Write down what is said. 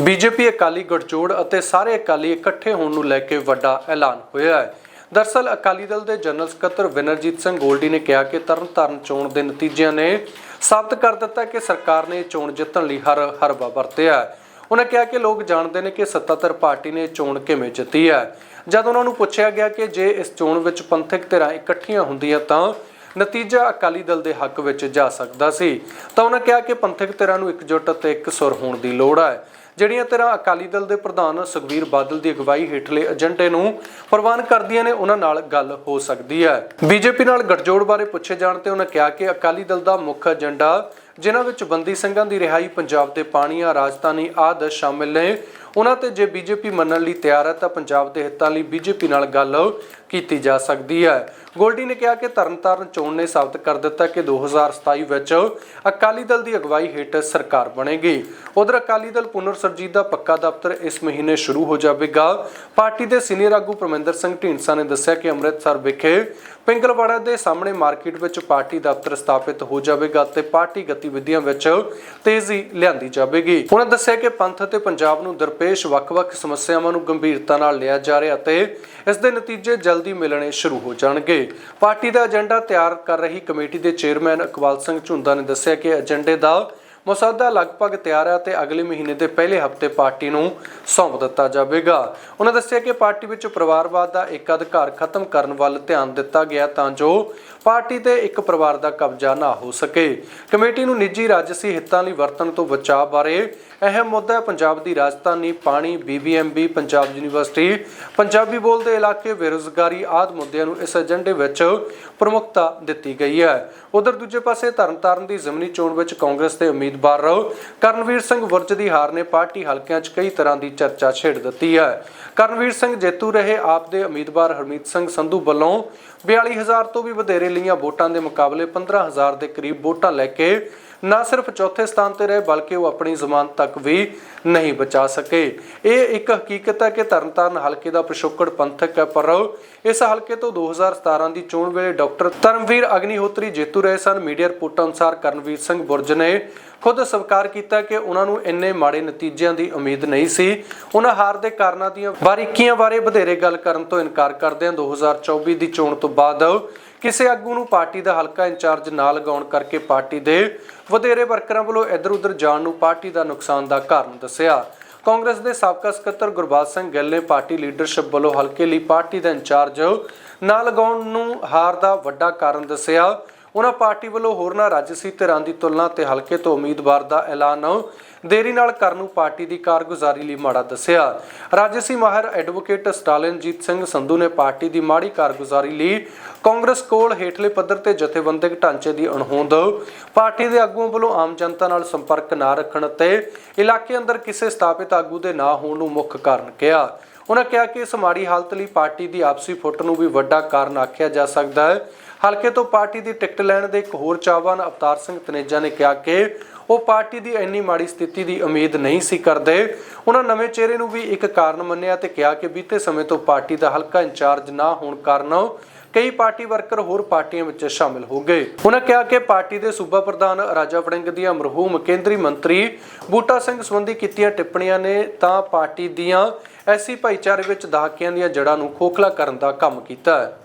BJP Akali ਗਠਜੋੜ ਅਤੇ ਸਾਰੇ ਅਕਾਲੀ ਇਕੱਠੇ ਹੋਣ ਨੂੰ ਲੈ ਕੇ ਵੱਡਾ ਐਲਾਨ ਹੋਇਆ ਹੈ। ਦਰਸਲ, ਅਕਾਲੀ ਦਲ ਦੇ ਜਨਰਲ ਸਕੱਤਰ ਵਿਨਰਜੀਤ ਸਿੰਘ ਗੋਲਡੀ ਨੇ ਕਿਹਾ ਕਿ ਤਰਨਤਾਰਨ ਚੋਣ ਦੇ ਨਤੀਜਿਆਂ ਨੇ ਸਾਬਤ ਕਰ ਦਿੱਤਾ ਕਿ ਸਰਕਾਰ ਨੇ ਚੋਣ ਜਿੱਤਣ ਲਈ ਹਰ ਹਰਬਾ ਵਰਤਿਆ ਹੈ। ਉਹਨਾਂ ਕਿਹਾ ਕਿ ਲੋਕ ਜਾਣਦੇ ਨੇ ਕਿ ਸੱਤਾਧਰ ਪਾਰਟੀ ਨੇ ਚੋਣ ਕਿਵੇਂ ਜਿੱਤੀ ਹੈ। ਜਦ ਉਹਨਾਂ ਨੂੰ ਪੁੱਛਿਆ ਗਿਆ ਕਿ ਜੇ ਇਸ ਚੋਣ ਵਿੱਚ ਪੰਥਕ ਧਿਰਾਂ ਇਕੱਠੀਆਂ ਹੁੰਦੀਆਂ ਤਾਂ ਨਤੀਜਾ ਅਕਾਲੀ ਦਲ ਦੇ ਹੱਕ ਵਿੱਚ ਜਾ ਸਕਦਾ ਸੀ। ਤਾਂ ਉਹਨਾਂ ਕਿਹਾ ਕਿ ਪੰਥਕ ਧਿਰਾਂ ਨੂੰ ਇਕਜੁੱਟ ਅਤੇ ਇੱਕ ਸੁਰ ਹੋਣ ਦੀ ਲੋੜ ਹੈ। ਜਿਹੜੀਆਂ ਧਿਰਾਂ ਅਕਾਲੀ ਦਲ ਦੇ ਪ੍ਰਧਾਨ ਸੁਖਬੀਰ ਬਾਦਲ ਦੀ ਅਗਵਾਈ ਹੇਠਲੇ ਏਜੰਡੇ ਨੂੰ ਪ੍ਰਵਾਨ ਕਰਦੀਆਂ ਨੇ ਉਹਨਾਂ ਨਾਲ ਗੱਲ ਹੋ ਸਕਦੀ ਹੈ। ਬੀਜੇਪੀ ਨਾਲ ਗੱਠਜੋੜ ਬਾਰੇ ਪੁੱਛੇ ਜਾਣ ਤੇ ਉਹਨਾਂ ਕਿਹਾ ਕਿ ਅਕਾਲੀ ਦਲ ਦਾ ਮੁੱਖ ਏਜੰਡਾ ਜਿਨ੍ਹਾਂ ਵਿੱਚ ਬੰਦੀ ਸਿੰਘਾਂ ਦੀ ਰਿਹਾਈ ਪੰਜਾਬ ਦੇ ਪਾਣੀਆਂ ਰਾਜਧਾਨੀ ਆਦਿ ਸ਼ਾਮਿਲ ਨੇ। ਉਹਨਾਂ ਤੇ ਜੇ ਬੀਜੇਪੀ ਮੰਨਣ ਲਈ ਤਿਆਰ ਹੈ ਤਾਂ ਪੰਜਾਬ ਦੇ ਹਿੱਤਾਂ ਲਈ ਬੀਜੇਪੀ ਨਾਲ ਗੱਲ ਕੀਤੀ ਜਾ ਸਕਦੀ ਹੈ। ਗੋਲਡੀ ਨੇ ਕਿਹਾ ਕਿ ਤਰਨਤਾਰਨ ਚੋਣ ਨੇ ਸਾਬਤ ਕਰ ਦਿੱਤਾ ਕਿ 2027 ਵਿੱਚ ਅਕਾਲੀ ਦਲ ਦੀ ਅਗਵਾਈ ਹੇਠ ਸਰਕਾਰ ਬਣੇਗੀ। ਉਧਰ ਅਕਾਲੀ ਦਲ ਪੁਨਰ ਸਰਜੀਤ ਦਾ ਪੱਕਾ ਦਫ਼ਤਰ ਇਸ ਮਹੀਨੇ ਸ਼ੁਰੂ ਹੋ ਜਾਵੇਗਾ। ਪਾਰਟੀ ਦੇ ਸੀਨੀਅਰ ਆਗੂ ਪਰਮਿੰਦਰ ਸਿੰਘ ਢੀਂਡਸਾ ਨੇ ਦੱਸਿਆ ਕਿ ਅੰਮ੍ਰਿਤਸਰ ਵਿਖੇ ਪਿੰਗਲਵਾੜਾ ਦੇ ਸਾਹਮਣੇ ਮਾਰਕੀਟ ਵਿੱਚ ਪਾਰਟੀ ਦਫ਼ਤਰ ਸਥਾਪਿਤ ਹੋ ਜਾਵੇਗਾ ਤੇ ਪਾਰਟੀ ਗਤੀ ਗਤੀਵਿਧੀਆਂ ਵਿੱਚ ਤੇਜ਼ੀ ਲਿਆਂਦੀ ਜਾਵੇਗੀ। ਉਹਨਾਂ ਦੱਸਿਆ ਕਿ ਪੰਥ ਅਤੇ ਪੰਜਾਬ ਨੂੰ ਦਰਪੇਸ਼ ਵੱਖ-ਵੱਖ ਸਮੱਸਿਆਵਾਂ ਨੂੰ ਗੰਭੀਰਤਾ ਨਾਲ ਲਿਆ ਜਾ ਰਿਹਾ ਅਤੇ ਇਸ ਦੇ ਨਤੀਜੇ ਜਲਦੀ ਮਿਲਣੇ ਸ਼ੁਰੂ ਹੋ ਜਾਣਗੇ। ਪਾਰਟੀ ਦਾ ਏਜੰਡਾ ਤਿਆਰ ਕਰ ਰਹੀ ਕਮੇਟੀ ਦੇ ਚੇਅਰਮੈਨ ਇਕਬਾਲ ਸਿੰਘ ਝੁੰਦਾ ਨੇ ਦੱਸਿਆ ਕਿ ਏਜੰਡੇ ਦਾ ਮਸੌਦਾ ਲਗਭਗ ਤਿਆਰ ਹੈ ਤੇ ਅਗਲੇ ਮਹੀਨੇ ਦੇ ਪਹਿਲੇ ਹਫ਼ਤੇ ਪਾਰਟੀ ਨੂੰ ਸੌਂਪ ਦਿੱਤਾ ਜਾਵੇਗਾ। ਉਹਨਾਂ ਦੱਸਿਆ ਕਿ ਪਾਰਟੀ ਵਿੱਚ ਪਰਿਵਾਰਵਾਦ ਦਾ ਇੱਕ ਅਧਿਕਾਰ ਖਤਮ ਕਰਨ ਵੱਲ ਧਿਆਨ ਦਿੱਤਾ ਗਿਆ ਤਾਂ ਜੋ ਪਾਰਟੀ ਤੇ ਇੱਕ ਪਰਿਵਾਰ ਦਾ ਕਬਜ਼ਾ ਨਾ ਹੋ ਸਕੇ। ਕਮੇਟੀ ਨੂੰ ਨਿੱਜੀ ਰਾਜਸੀ ਹਿੱਤਾਂ ਲਈ ਵਰਤਣ ਤੋਂ ਬਚਾਅ ਬਾਰੇ ਅਹਿਮ ਮੁੱਦਾ ਹੈ ਪੰਜਾਬ ਦੀ ਰਾਜਧਾਨੀ ਪਾਣੀ ਬੀਬੀਐਮਬੀ ਪੰਜਾਬ ਯੂਨੀਵਰਸਿਟੀ। ਪੰਜਾਬੀ ਬੋਲਦੇ ਇਲਾਕੇ ਬੇਰੁਜ਼ਗਾਰੀ ਆਦ ਮੁੱਦਿਆਂ ਨੂੰ ਇਸ ਏਜੰਡੇ ਵਿੱਚ ਪ੍ਰਮੁੱਖਤਾ ਦਿੱਤੀ ਗਈ ਹੈ। ਉਧਰ ਦੂਜੇ ਪਾਸੇ ਤਰਨਤਾਰਨ ਦੀ ਜ਼ਮਨੀ ਚੋਣ ਵਿੱਚ ਕਾਂਗਰਸ ਦੇ ਉਮੀਦਵਾਰ ਕਰਨਵੀਰ ਸਿੰਘ ਵੁਰਜ ਦੀ ਹਾਰ ਨੇ ਪਾਰਟੀ ਹਲਕਿਆਂ 'ਚ ਕਈ ਤਰ੍ਹਾਂ ਦੀ ਚਰਚਾ ਛੇੜ ਦਿੱਤੀ ਹੈ। ਕਰਨਵੀਰ ਸਿੰਘ ਜੇਤੂ ਰਹੇ ਆਪ ਦੇ ਉਮੀਦਵਾਰ ਹਰਮੀਤ ਸਿੰਘ ਸੰਧੂ ਵੱਲੋਂ 42000 ਤੋਂ ਵੀ ਵਧੇਰੇ ਲਈਆਂ ਵੋਟਾਂ ਦੇ ਮੁਕਾਬਲੇ 15000 ਦੇ ਕਰੀਬ ਵੋਟਾਂ ਲੈ ਕੇ ਨਾ ਸਿਰਫ ਚੌਥੇ ਸਥਾਨ ਤੇ ਰਹੇ, ਬਲਕਿ ਉਹ ਆਪਣੀ ਜ਼ਮਾਨਤ ਤੱਕ ਵੀ ਨਹੀਂ ਬਚਾ ਸਕੇ। ਇਹ ਇੱਕ ਹਕੀਕਤ ਹੈ ਕਿ ਤਰਨਤਾਰਨ ਹਲਕੇ ਦਾ ਪਿਛੋਕੜ ਪੰਥਕ ਹੈ, ਪਰ ਇਸ ਹਲਕੇ ਤੋਂ 2017 ਦੀ ਚੋਣ ਵੇਲੇ ਡਾਕਟਰ ਧਰਮਵੀਰ ਅਗਨੀਹੋਤਰੀ ਜੇਤੂ ਰਹੇ ਸਨ। ਮੀਡੀਆ ਰਿਪੋਰਟਾਂ ਅਨੁਸਾਰ ਕਰਨਵੀਰ ਸਿੰਘ ਬੁਰਜ ਨੇ ਖੁਦ ਸਵੀਕਾਰ ਕੀਤਾ ਕਿ ਉਹਨਾਂ ਨੂੰ ਇੰਨੇ ਮਾੜੇ ਨਤੀਜਿਆਂ ਦੀ ਉਮੀਦ ਨਹੀਂ ਸੀ। ਉਹਨਾਂ ਹਾਰ ਦੇ ਕਾਰਨਾਂ ਦੀਆਂ ਬਾਰੀਕੀਆਂ ਬਾਰੇ ਵਧੇਰੇ ਗੱਲ ਕਰਨ ਤੋਂ ਇਨਕਾਰ ਕਰਦਿਆਂ 2024 ਦੀ ਚੋਣ ਤੋਂ ਬਾਅਦ ਕਿਸੇ ਆਗੂ ਨੂੰ ਪਾਰਟੀ ਦਾ ਹਲਕਾ ਇੰਚਾਰਜ ਨਾ ਲਗਾਉਣ ਕਰਕੇ ਪਾਰਟੀ ਦੇ ਵਧੇਰੇ ਵਰਕਰਾਂ ਵੱਲੋਂ ਇੱਧਰ-ਉੱਧਰ ਜਾਣ ਨੂੰ ਪਾਰਟੀ ਦਾ ਨੁਕਸਾਨ ਦਾ ਕਾਰਨ ਦੱਸਿਆ। ਕਾਂਗਰਸ ਦੇ ਸਾਬਕਾ ਸਕੱਤਰ ਗੁਰਬਾਜ ਸਿੰਘ ਗਿੱਲ ਨੇ ਪਾਰਟੀ ਲੀਡਰਸ਼ਿਪ ਵੱਲੋਂ ਹਲਕੇ ਲਈ ਪਾਰਟੀ ਦਾ ਇੰਚਾਰਜ ਨਾ ਲਗਾਉਣ ਨੂੰ ਹਾਰ ਦਾ ਵੱਡਾ ਕਾਰਨ ਦੱਸਿਆ। ਉਹਨਾਂ ਪਾਰਟੀ ਵੱਲੋਂ ਹੋਰਨਾਂ ਰਾਜਸੀ ਧਿਰਾਂ ਦੀ ਤੁਲਨਾ ਤੇ ਹਲਕੇ ਤੋਂ ਉਮੀਦਵਾਰ ਦਾ ਐਲਾਨ ਦੇਰੀ ਨਾਲ ਕਰਨ ਨੂੰ ਪਾਰਟੀ ਦੀ ਕਾਰਗੁਜ਼ਾਰੀ ਲਈ ਮਾੜਾ ਦੱਸਿਆ। ਰਾਜਸੀ ਮਾਹਰ ਐਡਵੋਕੇਟ ਸਟਾਲਿਨਜੀਤ ਸਿੰਘ ਸੰਧੂ ਨੇ ਪਾਰਟੀ ਦੀ ਮਾੜੀ ਕਾਰਗੁਜ਼ਾਰੀ ਲਈ ਕਾਂਗਰਸ ਕੋਲ ਹੇਠਲੇ ਪੱਧਰ ਤੇ ਜਥੇਬੰਦਕ ਢਾਂਚੇ ਦੀ ਅਣਹੋਂਦ, ਪਾਰਟੀ ਦੇ ਆਗੂਆਂ ਵੱਲੋਂ ਆਮ ਜਨਤਾ ਨਾਲ ਸੰਪਰਕ ਨਾ ਰੱਖਣ ਤੇ ਇਲਾਕੇ ਅੰਦਰ ਕਿਸੇ ਸਥਾਪਿਤ ਆਗੂ ਦੇ ਨਾ ਹੋਣ ਨੂੰ ਮੁੱਖ ਕਾਰਨ ਕਿਹਾ। ਉਹਨਾਂ ਕਿਹਾ ਕਿ ਇਸ ਮਾੜੀ ਹਾਲਤ ਲਈ ਪਾਰਟੀ ਦੀ ਆਪਸੀ ਫੁੱਟ ਨੂੰ ਵੀ ਵੱਡਾ ਕਾਰਨ ਆਖਿਆ ਜਾ ਸਕਦਾ ਹੈ। ਹਲਕੇ ਤੋਂ ਪਾਰਟੀ ਦੀ ਟਿਕਟ ਲੈਣ ਦੇ ਇੱਕ ਹੋਰ ਚਾਹਵਾਨ ਅਵਤਾਰ ਸਿੰਘ ਤਨੇਜਾ ਨੇ ਕਿਹਾ ਕਿ ਉਹ ਪਾਰਟੀ ਦੀ ਇੰਨੀ ਮਾੜੀ ਸਥਿਤੀ ਦੀ ਉਮੀਦ ਨਹੀਂ ਸੀ ਕਰਦੇ। ਉਹਨਾਂ ਨਵੇਂ ਚਿਹਰੇ ਨੂੰ ਵੀ ਇੱਕ ਕਾਰਨ ਮੰਨਿਆ ਤੇ ਕਿਹਾ ਕਿ ਬੀਤੇ ਸਮੇਂ ਤੋਂ ਪਾਰਟੀ ਦਾ ਹਲਕਾ ਇੰਚਾਰਜ ਨਾ ਹੋਣ ਕਾਰਨ ਕਈ ਪਾਰਟੀ ਵਰਕਰ ਹੋਰ ਪਾਰਟੀਆਂ ਵਿੱਚ ਸ਼ਾਮਿਲ ਹੋ ਗਏ। ਉਹਨਾਂ ਕਿਹਾ ਕਿ ਪਾਰਟੀ ਦੇ ਸੂਬਾ ਪ੍ਰਧਾਨ ਰਾਜਾ ਵੜਿੰਗ ਦੀਆਂ ਮਰਹੂਮ ਕੇਂਦਰੀ ਮੰਤਰੀ ਬੂਟਾ ਸਿੰਘ ਸੰਬੰਧੀ ਕੀਤੀਆਂ ਟਿੱਪਣੀਆਂ ਨੇ ਤਾਂ ਪਾਰਟੀ ਦੀਆਂ ਐਸੀ ਭਾਈਚਾਰੇ ਵਿੱਚ ਦਹਾਕਿਆਂ ਦੀਆਂ ਜੜ੍ਹਾਂ ਨੂੰ ਖੋਖਲਾ ਕਰਨ ਦਾ ਕੰਮ ਕੀਤਾ। ਹੈ